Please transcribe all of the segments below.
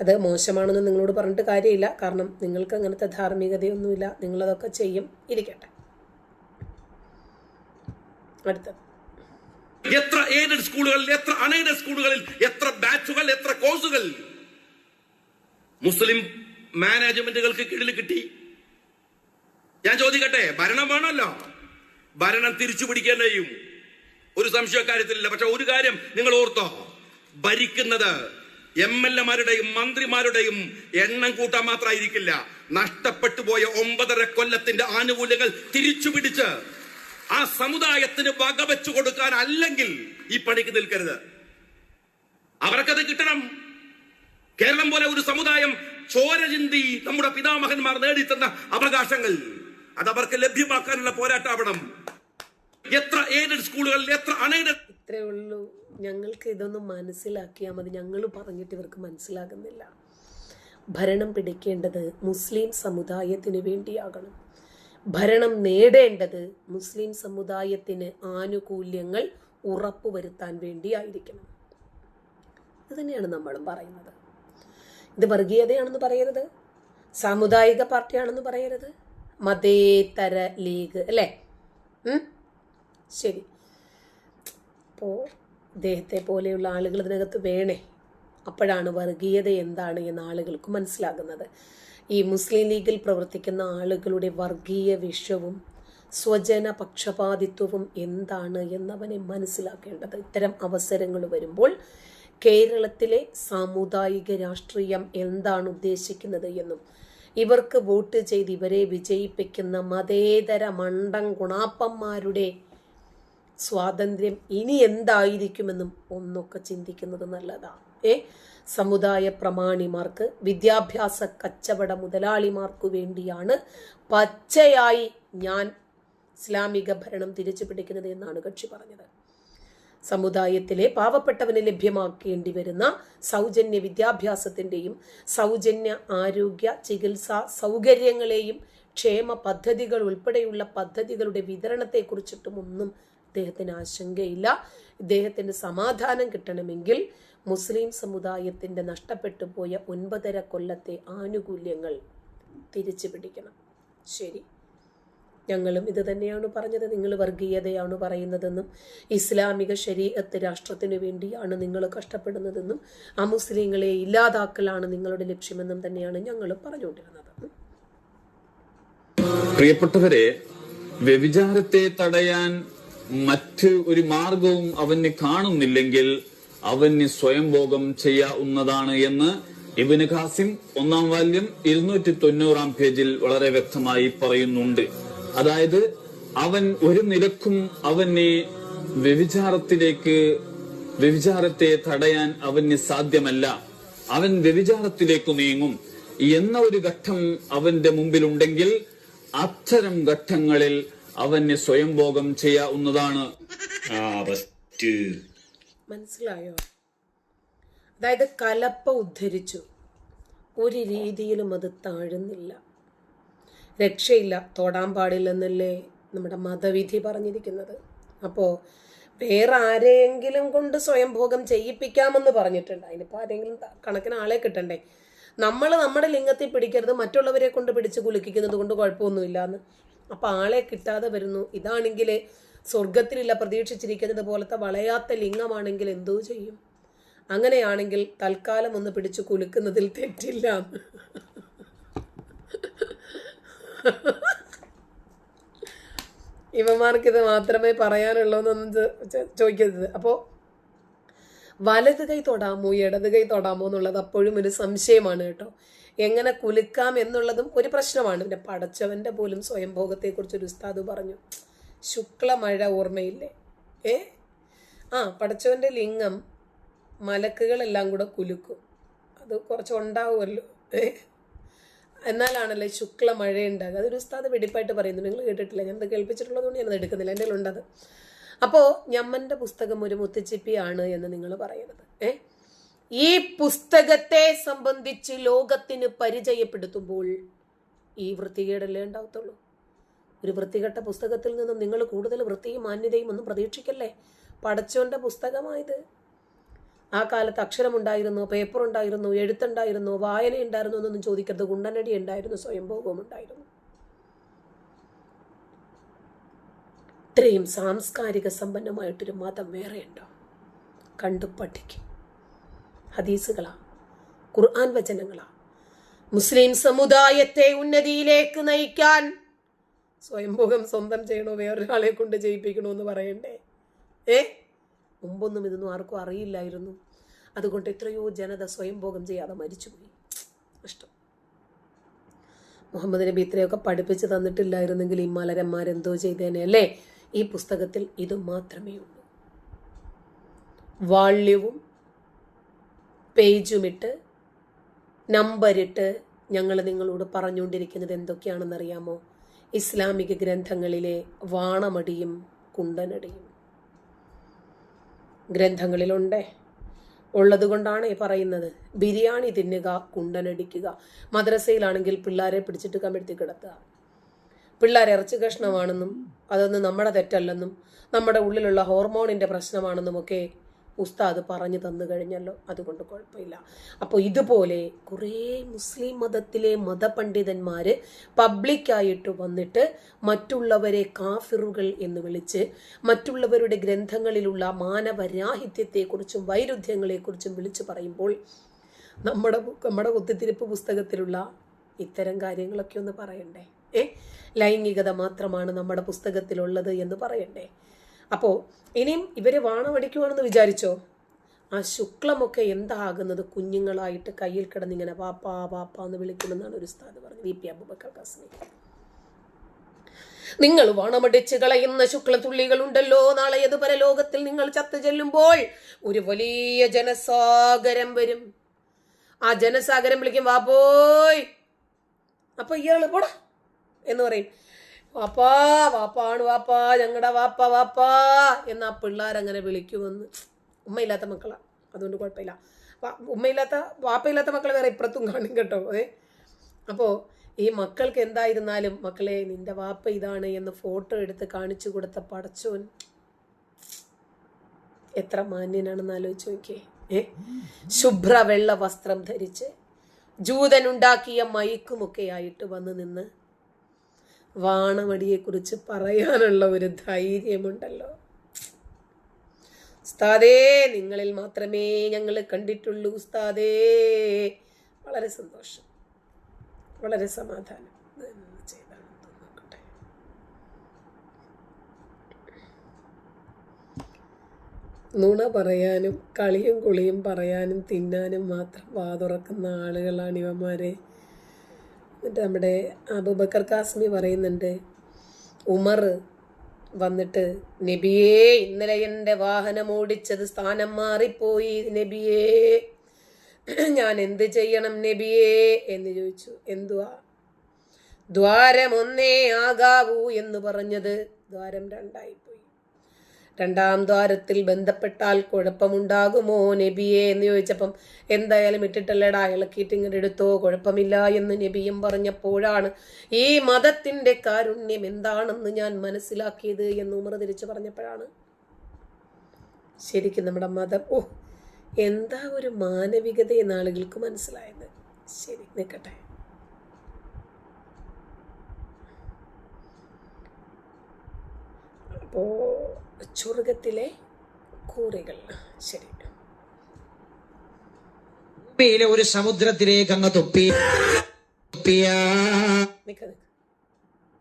അത് മോശമാണെന്ന് നിങ്ങളോട് പറഞ്ഞിട്ട് കാര്യമില്ല. കാരണം നിങ്ങൾക്ക് അങ്ങനത്തെ ധാർമ്മികതയൊന്നുമില്ല. നിങ്ങളതൊക്കെ ചെയ്യും. ഇരിക്കട്ടെ. അടുത്തത്. എത്ര എയ്ഡഡ് സ്കൂളുകളിൽ എത്ര അൺഎയ്ഡഡ് സ്കൂളുകളിൽ എത്ര ബാച്ചുകൾ എത്ര കോഴ്സുകൾ മുസ്ലിം മാനേജ്മെന്റുകൾക്ക് കീഴിൽ കിട്ടി? ഞാൻ ചോദിക്കട്ടെ ഭരണം വേണമല്ലോ. ഭരണം തിരിച്ചു പിടിക്കാൻ കഴിയും ഒരു സംശയ കാര്യത്തിലില്ല പക്ഷെ ഒരു കാര്യം നിങ്ങൾ ഓർത്തോ. ഭരിക്കുന്നത് എം എൽ എമാരുടെയും മന്ത്രിമാരുടെയും എണ്ണം കൂട്ടാൻ മാത്രമായിരിക്കില്ല നഷ്ടപ്പെട്ടു പോയ ഒമ്പതര കൊല്ലത്തിന്റെ ആനുകൂല്യങ്ങൾ തിരിച്ചു പിടിച്ച് ആ സമുദായത്തിന് വകവെച്ചു കൊടുക്കാൻ അല്ലെങ്കിൽ ഈ പണിക്ക് നിൽക്കരുത്. അവർക്കത് കിട്ടണം. കേരളം പോലെ ഒരു സമുദായം ചോര ചിന്തി നമ്മുടെ പിതാമഹന്മാർ നേടിത്തന്ന അവകാശങ്ങൾ അത് അവർക്ക് ലഭ്യമാക്കാനുള്ള പോരാട്ടാവണം. എത്ര എയ്ഡഡ് സ്കൂളുകളിൽ എത്ര അൺഎയ്ഡഡ് ഞങ്ങൾക്ക് ഇതൊന്ന് മനസ്സിലാക്കിയാൽ മതി. ഞങ്ങൾ പറഞ്ഞിട്ട് ഇവർക്ക് മനസ്സിലാകുന്നില്ല. ഭരണം പിടിക്കേണ്ടത് മുസ്ലിം സമുദായത്തിന് വേണ്ടിയാകണം. ഭരണം നേടേണ്ടത് മുസ്ലിം സമുദായത്തിന് ആനുകൂല്യങ്ങൾ ഉറപ്പുവരുത്താൻ വേണ്ടിയായിരിക്കണം. ഇത് തന്നെയാണ് നമ്മളും പറയുന്നത്. ഇത് വർഗീയതയാണെന്ന് പറയരുത്. സാമുദായിക പാർട്ടിയാണെന്ന് പറയരുത്. മതേതര ലീഗ് അല്ലേ? ശരി. അപ്പോൾ ഇദ്ദേഹത്തെ പോലെയുള്ള ആളുകൾ ഇതിനകത്ത് വേണേ? അപ്പോഴാണ് വർഗീയത എന്താണ് എന്ന് ആളുകൾക്ക് മനസ്സിലാകുന്നത്. ഈ മുസ്ലിം ലീഗിൽ പ്രവർത്തിക്കുന്ന ആളുകളുടെ വർഗീയ വിഷവും സ്വജന പക്ഷപാതിത്വവും എന്താണ് എന്നവനെ മനസ്സിലാക്കേണ്ടത്. ഇത്തരം അവസരങ്ങൾ വരുമ്പോൾ കേരളത്തിലെ സാമുദായിക രാഷ്ട്രീയം എന്താണ് ഉദ്ദേശിക്കുന്നത് എന്നും ഇവർക്ക് വോട്ട് ചെയ്ത് ഇവരെ വിജയിപ്പിക്കുന്ന മതേതര മണ്ടം ഗുണാപ്പന്മാരുടെ സ്വാതന്ത്ര്യം ഇനി എന്തായിരിക്കുമെന്നും ഒന്നൊക്കെ ചിന്തിക്കുന്നത് നല്ലതാണ്. ഏ? സമുദായ പ്രമാണിമാർക്ക് വിദ്യാഭ്യാസ കച്ചവട മുതലാളിമാർക്കു വേണ്ടിയാണ് പച്ചയായി ഞാൻ ഇസ്ലാമിക ഭരണം തിരിച്ചു പിടിക്കുന്നത് എന്നാണ് കക്ഷി പറഞ്ഞത്. സമുദായത്തിലെ പാവപ്പെട്ടവന് ലഭ്യമാക്കേണ്ടി വരുന്ന സൗജന്യ വിദ്യാഭ്യാസത്തിന്റെയും സൗജന്യ ആരോഗ്യ ചികിത്സാ സൗകര്യങ്ങളെയും ക്ഷേമ പദ്ധതികൾ ഉൾപ്പെടെയുള്ള പദ്ധതികളുടെ വിതരണത്തെക്കുറിച്ചിട്ടും ഒന്നും ഇദ്ദേഹത്തിന് ആശങ്കയില്ല. ഇദ്ദേഹത്തിന് സമാധാനം കിട്ടണമെങ്കിൽ മുസ്ലിം സമുദായത്തിന്റെ നഷ്ടപ്പെട്ടു പോയ ഒൻപതര കൊല്ലത്തെ ആനുകൂല്യങ്ങൾ തിരിച്ചു പിടിക്കണം. ശരി. ഞങ്ങളും ഇത് തന്നെയാണ് പറഞ്ഞത്. നിങ്ങൾ വർഗീയതയാണ് പറയുന്നതെന്നും ഇസ്ലാമിക ശരീരത്ത് രാഷ്ട്രത്തിനു വേണ്ടിയാണ് നിങ്ങൾ കഷ്ടപ്പെടുന്നതെന്നും ആ മുസ്ലിങ്ങളെ ഇല്ലാതാക്കലാണ് നിങ്ങളുടെ ലക്ഷ്യമെന്നും തന്നെയാണ് ഞങ്ങൾ പറഞ്ഞുകൊണ്ടിരുന്നത്. പ്രിയപ്പെട്ടവരെ വ്യഭിചാരത്തെ തടയാൻ മറ്റ് ഒരു മാർഗവും അവന് കാണുന്നില്ലെങ്കിൽ അവന് സ്വയംഭോഗം ചെയ്യാവുന്നതാണ് എന്ന് ഇബിന് ഖാസിം ഒന്നാം വാല്യം ഇരുന്നൂറ്റി തൊണ്ണൂറാം പേജിൽ വളരെ വ്യക്തമായി പറയുന്നുണ്ട്. അതായത് അവൻ ഒരു നിലക്കും അവനെ വ്യഭിചാരത്തിലേക്ക് വ്യഭിചാരത്തെ തടയാൻ അവന് സാധ്യമല്ല. അവൻ വ്യഭിചാരത്തിലേക്ക് നീങ്ങും. എന്ന ഒരു ഘട്ടം അവന്റെ മുമ്പിലുണ്ടെങ്കിൽ അത്തരം ഘട്ടങ്ങളിൽ അവന് സ്വയംഭോഗം ചെയ്യാവുന്നതാണ്. മനസ്സിലായോ? അതായത് കലപ്പ ഉദ്ധരിച്ചു. ഒരു രീതിയിലും അത് താഴുന്നില്ല. രക്ഷയില്ല തൊടാൻ പാടില്ലെന്നല്ലേ നമ്മുടെ മതവിധി പറഞ്ഞിരിക്കുന്നത്. അപ്പോൾ വേറെ ആരെയെങ്കിലും കൊണ്ട് സ്വയംഭോഗം ചെയ്യിപ്പിക്കാമെന്ന് പറഞ്ഞിട്ടുണ്ട്. അതിനിപ്പോൾ ആരെങ്കിലും കണക്കിന് ആളെ കിട്ടണ്ടേ? നമ്മൾ നമ്മുടെ ലിംഗത്തിൽ പിടിക്കരുത് മറ്റുള്ളവരെ കൊണ്ട് പിടിച്ച് കുലുക്കിക്കുന്നത് കൊണ്ട് കുഴപ്പമൊന്നുമില്ല എന്ന് അപ്പം ആളെ കിട്ടാതെ വരുന്നു. ഇതാണെങ്കിൽ സ്വർഗത്തിലില്ല പ്രതീക്ഷിച്ചിരിക്കുന്നത് പോലത്തെ വളയാത്ത ലിംഗമാണെങ്കിൽ എന്തോ ചെയ്യും. അങ്ങനെയാണെങ്കിൽ തൽക്കാലം ഒന്ന് പിടിച്ച് കുലുക്കുന്നതിൽ തെറ്റില്ല. എന്ന്. ഇവന്മാർക്ക് ഇത് മാത്രമേ പറയാനുള്ളൂ എന്നൊന്നും ചോദിക്കരുത്. അപ്പോൾ വലത് കൈ തൊടാമോ ഇടത് കൈ തൊടാമോ എന്നുള്ളത് അപ്പോഴും ഒരു സംശയമാണ് കേട്ടോ. എങ്ങനെ കുലുക്കാം എന്നുള്ളതും ഒരു പ്രശ്നമാണ്. പിന്നെ പടച്ചവന്റെ പോലും സ്വയംഭോഗത്തെക്കുറിച്ച് ഒരു ഉസ്താദ് പറഞ്ഞു ശുക്ലമഴ ഓർമ്മയില്ലേ? ഏ? ആ പടച്ചവന്റെ ലിംഗം മലക്കുകളെല്ലാം കൂടെ കുലുക്കും. അത് കുറച്ച് ഉണ്ടാവുമല്ലോ ഏ? എന്നാലാണല്ലേ ശുക്ല മഴ ഉണ്ടാകുക അതൊരു ഉസ്താദ് വെടിപ്പായിട്ട് പറയുന്നു. നിങ്ങൾ കേട്ടിട്ടില്ല? ഞാൻ അത് കേൾപ്പിച്ചിട്ടുള്ളതുകൊണ്ട് ഞാനത് എടുക്കുന്നില്ല. എന്റെ ഉണ്ടത് അപ്പോൾ ഞമ്മന്റെ പുസ്തകം ഒരു മുത്തച്ചിപ്പിയാണ് എന്ന് നിങ്ങൾ പറയുന്നത് ഏ? ഈ പുസ്തകത്തെ സംബന്ധിച്ച് ലോകത്തിന് പരിചയപ്പെടുത്തുമ്പോൾ ഈ വൃത്തികേടല്ലേ ഉണ്ടാവത്തുള്ളൂ? ഒരു വൃത്തികെട്ട പുസ്തകത്തിൽ നിന്നും നിങ്ങൾ കൂടുതൽ വൃത്തിയും മാന്യതയും ഒന്നും പ്രതീക്ഷിക്കല്ലേ? പടച്ചോന്റെ പുസ്തകമായത്. ആ കാലത്ത് അക്ഷരമുണ്ടായിരുന്നു പേപ്പർ ഉണ്ടായിരുന്നു എഴുത്തുണ്ടായിരുന്നു വായന ഉണ്ടായിരുന്നു എന്നൊന്നും ചോദിക്കരുത്. ഗുണ്ടനടി ഉണ്ടായിരുന്നു സ്വയംഭോഗം ഉണ്ടായിരുന്നു ഇത്രയും സാംസ്കാരിക സമ്പന്നമായിട്ടൊരു മതം വേറെയുണ്ടോ? കണ്ടു പഠിക്കും. ഹദീസുകളാ ഖുർആൻ വചനങ്ങളാണ് മുസ്ലിം സമുദായത്തെ ഉന്നതിയിലേക്ക് നയിക്കാൻ സ്വയംഭോഗം സ്വന്തം ചെയ്യണോ? വേറൊരാളെ കൊണ്ട് ചെയ്യിപ്പിക്കണോ എന്ന് പറയണ്ടേ? ഏ? മുമ്പൊന്നും ഇതൊന്നും ആർക്കും അറിയില്ലായിരുന്നു. അതുകൊണ്ട് എത്രയോ ജനത സ്വയംഭോഗം ചെയ്യാതെ മരിച്ചുപോയി. ഇഷ്ടം. മുഹമ്മദ് നബി ഇത്രയൊക്കെ പഠിപ്പിച്ച് തന്നിട്ടില്ലായിരുന്നെങ്കിൽ ഈ മലരന്മാരെന്തോ ചെയ്തേനെ അല്ലേ? ഈ പുസ്തകത്തിൽ ഇത് മാത്രമേ ഉള്ളൂ. വാള്യവും പേജുമിട്ട് നമ്പരിട്ട് ഞങ്ങൾ നിങ്ങളോട് പറഞ്ഞുകൊണ്ടിരിക്കുന്നത് എന്തൊക്കെയാണെന്നറിയാമോ? ഇസ്ലാമിക ഗ്രന്ഥങ്ങളിലെ വാണമടിയും കുണ്ടനടിയും. ഗ്രന്ഥങ്ങളിലുണ്ടേ. ഉള്ളതുകൊണ്ടാണ് പറയുന്നത്. ബിരിയാണി തിന്നുക കുണ്ടനടിക്കുക. മദ്രസയിലാണെങ്കിൽ പിള്ളേരെ പിടിച്ചിട്ട് കമിഴ്ത്തി കിടത്തുക. പിള്ളേർ ഇറച്ചി കഷ്ണമാണെന്നും അതൊന്നും നമ്മുടെ തെറ്റല്ലെന്നും നമ്മുടെ ഉള്ളിലുള്ള ഹോർമോണിന്റെ പ്രശ്നമാണെന്നും ഒക്കെ ഉസ്താദ് പറഞ്ഞു തന്നു കഴിഞ്ഞല്ലോ. അതുകൊണ്ട് കുഴപ്പമില്ല. അപ്പോൾ ഇതുപോലെ കുറേ മുസ്ലിം മതത്തിലെ മതപണ്ഡിതന്മാർ പബ്ലിക്കായിട്ട് വന്നിട്ട് മറ്റുള്ളവരെ കാഫിറുകൾ എന്ന് വിളിച്ച് മറ്റുള്ളവരുടെ ഗ്രന്ഥങ്ങളിലുള്ള മാനവരാഹിത്യത്തെക്കുറിച്ചും വൈരുദ്ധ്യങ്ങളെക്കുറിച്ചും വിളിച്ചു പറയുമ്പോൾ നമ്മുടെ നമ്മുടെ കുത്തിത്തിരിപ്പ് പുസ്തകത്തിലുള്ള ഇത്തരം കാര്യങ്ങളൊക്കെ ഒന്ന് പറയണ്ടേ? ഏ? ലൈംഗികത മാത്രമാണ് നമ്മുടെ പുസ്തകത്തിലുള്ളത് എന്ന് പറയണ്ടേ? അപ്പോൾ ഇനിയും ഇവർ വാണമടിക്കുവാണെന്ന് വിചാരിച്ചോ? ആ ശുക്ലമൊക്കെ എന്താകുന്നത് കുഞ്ഞുങ്ങളായിട്ട് കയ്യിൽ കിടന്നിങ്ങനെ വാപ്പാ വാപ്പാ എന്ന് വിളിക്കുമെന്നാണ് ഒരു സ്ഥാനം പറഞ്ഞത്. വി. പി. അബുബക്കർ നിങ്ങൾ വണമടിച്ച് കളയുന്ന ശുക്ലതുള്ളികളുണ്ടല്ലോ. നാളെ ഏത് പരലോകത്തിൽ നിങ്ങൾ ചത്തു ചെല്ലുമ്പോൾ ഒരു വലിയ ജനസാഗരം വരും. ആ ജനസാഗരം വിളിക്കും വാപ്പോയ് അപ്പൊ ഇയാൾ പോടാ എന്ന് പറയും. വാപ്പാ വാപ്പാണ് വാപ്പാ ഞങ്ങളുടെ വാപ്പ വാപ്പാ എന്ന് ആ പിള്ളേരങ്ങനെ വിളിക്കുമെന്ന്. ഉമ്മയില്ലാത്ത മക്കളാണ് അതുകൊണ്ട് കുഴപ്പമില്ല. ഉമ്മയില്ലാത്ത വാപ്പയില്ലാത്ത മക്കൾ വേറെ ഇപ്പുറത്തും കാണും കേട്ടോ ഏ? അപ്പോൾ ഈ മക്കൾക്ക് എന്തായിരുന്നാലും മക്കളെ നിന്റെ വാപ്പ ഇതാണ് എന്ന് ഫോട്ടോ എടുത്ത് കാണിച്ചു കൊടുത്ത പടച്ചോൻ എത്ര മാന്യനാണെന്ന് ആലോചിച്ച് നോക്കിയേ ഏ? ശുഭ്ര വെള്ള വസ്ത്രം ധരിച്ച് ജൂതനുണ്ടാക്കിയ മയക്കുമൊക്കെ ആയിട്ട് വന്ന് നിന്ന് വാണമടിയെക്കുറിച്ച് പറയാനുള്ള ഒരു ധൈര്യമുണ്ടല്ലോ. ഉസ്താദേ നിങ്ങളിൽ മാത്രമേ ഞങ്ങൾ കണ്ടിട്ടുള്ളൂ ഉസ്താദേ. വളരെ സന്തോഷം. വളരെ സമാധാനം. നുണ പറയാനും കളിയും കുളിയും പറയാനും തിന്നാനും മാത്രം വാതുറക്കുന്ന ആളുകളാണ് ഇവന്മാരെ എന്നിട്ട് നമ്മുടെ അബൂബക്കർ കാസ്മി പറയുന്നുണ്ട് ഉമർ വന്നിട്ട് നബിയേ ഇന്നലെ എന്റെ വാഹനം ഓടിച്ചത് സ്ഥാനം മാറിപ്പോയി നബിയേ. ഞാൻ എന്ത് ചെയ്യണം നബിയേ? എന്ന് ചോദിച്ചു. എന്തുവാ? ദ്വാരം ഒന്നേ ആകാവൂ എന്ന് പറഞ്ഞത് ദ്വാരം രണ്ടായിപ്പോയി രണ്ടാം ദ്വാരത്തിൽ ബന്ധപ്പെട്ടാൽ കുഴപ്പമുണ്ടാകുമോ നബിയെ എന്ന് ചോദിച്ചപ്പം എന്തായാലും ഇട്ടിട്ടല്ലേടാ ഇളക്കിയിട്ട് ഇങ്ങനെ എടുത്തോ കുഴപ്പമില്ല എന്ന് നബിയും പറഞ്ഞപ്പോഴാണ് ഈ മതത്തിന്റെ കാരുണ്യം എന്താണെന്ന് ഞാൻ മനസ്സിലാക്കിയത് എന്ന് ഉമർ തിരിച്ചു പറഞ്ഞപ്പോഴാണ്. ശരിക്കും നമ്മുടെ മതം ഓ എന്താ ഒരു മാനവികത എന്ന് ആളുകൾക്ക് മനസ്സിലായത്? ശരി നിൽക്കട്ടെ. അപ്പോ ചുറുകത്തിലെ കൂറികൾ. ശരി. ഭൂമിയിലെ ഒരു സമുദ്രത്തിലേക്ക് അങ്ങ് തൊപ്പി.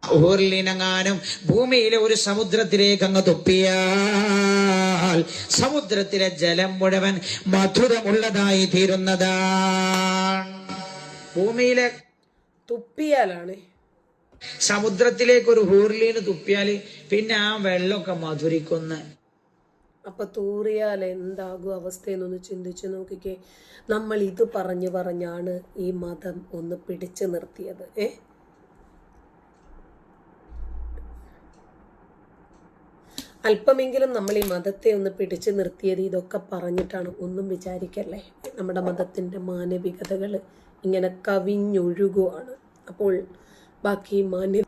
ഊർലിനങ്ങാനും ഭൂമിയിലെ ഒരു സമുദ്രത്തിലേക്ക് അങ്ങ് തൊപ്പിയാൽ സമുദ്രത്തിലെ ജലം മുഴുവൻ മധുരമുള്ളതായി തീരുന്നതാണ്. ഭൂമിയിലെ തുപ്പിയാലാണ് സമുദ്രത്തിലേക്ക് ഒരു ഹൂർലീന് തുപ്പിയാൽ പിന്നെ ആ വെള്ളമൊക്കെ മധുരിക്കുന്ന. അപ്പൊ തൂറിയാൽ എന്താകും അവസ്ഥയെന്നൊന്ന് ചിന്തിച്ചു നോക്കിക്കേ. നമ്മൾ ഇത് പറഞ്ഞു പറഞ്ഞാണ് ഈ മതം ഒന്ന് പിടിച്ചു നിർത്തിയത് ഏ? അല്പമെങ്കിലും നമ്മൾ ഈ മതത്തെ ഒന്ന് പിടിച്ചു നിർത്തിയത് ഇതൊക്കെ പറഞ്ഞിട്ടാണ്. ഒന്നും വിചാരിക്കല്ലേ? നമ്മുടെ മതത്തിന്റെ മാനവികതകൾ ഇങ്ങനെ കവിഞ്ഞൊഴുകുവാണ്. അപ്പോൾ बाकी मान्य